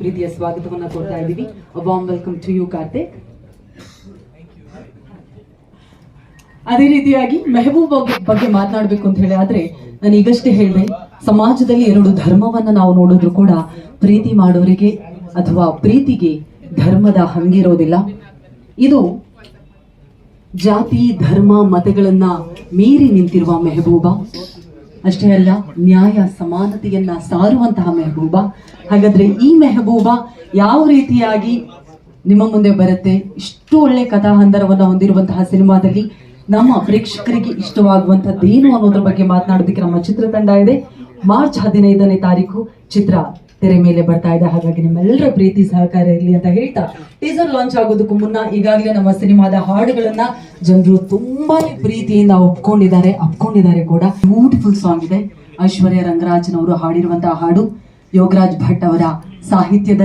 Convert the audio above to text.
ಪ್ರೀತಿಯ ಸ್ವಾಗತವನ್ನ ಕೊಡ್ತಾ ಇದ್ದೀವಿ. Warm welcome to you Karthik ಅದೇ ರೀತಿಯಾಗಿ ಮೆಹಬೂಬ್ ಬಗ್ಗೆ ಮಾತನಾಡಬೇಕು ಅಂತ ಹೇಳಿ ಆದ್ರೆ ನಾನು ಈಗಷ್ಟೇ ಹೇಳಿದೆ, ಸಮಾಜದಲ್ಲಿ ಎರಡು ಧರ್ಮವನ್ನ ನಾವು ನೋಡಿದ್ರು ಕೂಡ ಪ್ರೀತಿ ಮಾಡೋರಿಗೆ ಅಥವಾ ಪ್ರೀತಿಗೆ ಧರ್ಮದ ಹಂಗಿರೋದಿಲ್ಲ. ಇದು ಜಾತಿ, ಧರ್ಮ, ಮತಗಳನ್ನ ಮೀರಿ ನಿಂತಿರುವ ಮೆಹಬೂಬ. ಅಷ್ಟೇ ಅಲ್ಲ, ನ್ಯಾಯ ಸಮಾನತೆಯನ್ನ ಸಾರುವಂತಹ ಮೆಹಬೂಬ. ಹಾಗಾದ್ರೆ ಈ ಮೆಹಬೂಬ ಯಾವ ರೀತಿಯಾಗಿ ನಿಮ್ಮ ಮುಂದೆ ಬರುತ್ತೆ? ಇಷ್ಟು ಒಳ್ಳೆ ಕಥಾಹಂದರವನ್ನ ಹೊಂದಿರುವಂತಹ ಸಿನಿಮಾದಲ್ಲಿ ನಮ್ಮ ಪ್ರೇಕ್ಷಕರಿಗೆ ಇಷ್ಟವಾಗುವಂತದ್ದೇನು ಅನ್ನೋದ್ರ ಬಗ್ಗೆ ಮಾತನಾಡೋದಕ್ಕೆ ನಮ್ಮ ಚಿತ್ರತಂಡ ಇದೆ. ಮಾರ್ಚ್ ಹದಿನೈದನೇ ತಾರೀಕು ಚಿತ್ರ ತೆರೆ ಮೇಲೆ ಬರ್ತಾ ಇದೆ. ಹಾಗಾಗಿ ನಿಮ್ಮೆಲ್ಲರ ಪ್ರೀತಿ, ಸಹಕಾರ ಇರಲಿ ಅಂತ ಹೇಳ್ತಾ ಟೀಸರ್ ಲಾಂಚ್ ಆಗೋದಕ್ಕೂ ಮುನ್ನ ಈಗಾಗಲೇ ನಮ್ಮ ಸಿನಿಮಾದ ಹಾಡುಗಳನ್ನ ಜನರು ತುಂಬಾನೇ ಪ್ರೀತಿಯಿಂದ ಒಪ್ಕೊಂಡಿದ್ದಾರೆ, ಅಪ್ಕೊಂಡಿದ್ದಾರೆ ಕೂಡ. ಬ್ಯೂಟಿಫುಲ್ ಸಾಂಗ್ ಇದೆ. ಐಶ್ವರ್ಯ ರಂಗರಾಜನ್ ಅವರು ಹಾಡಿರುವಂತಹ ಹಾಡು ಯೋಗರಾಜ್ ಭಟ್ ಅವರ ಸಾಹಿತ್ಯದ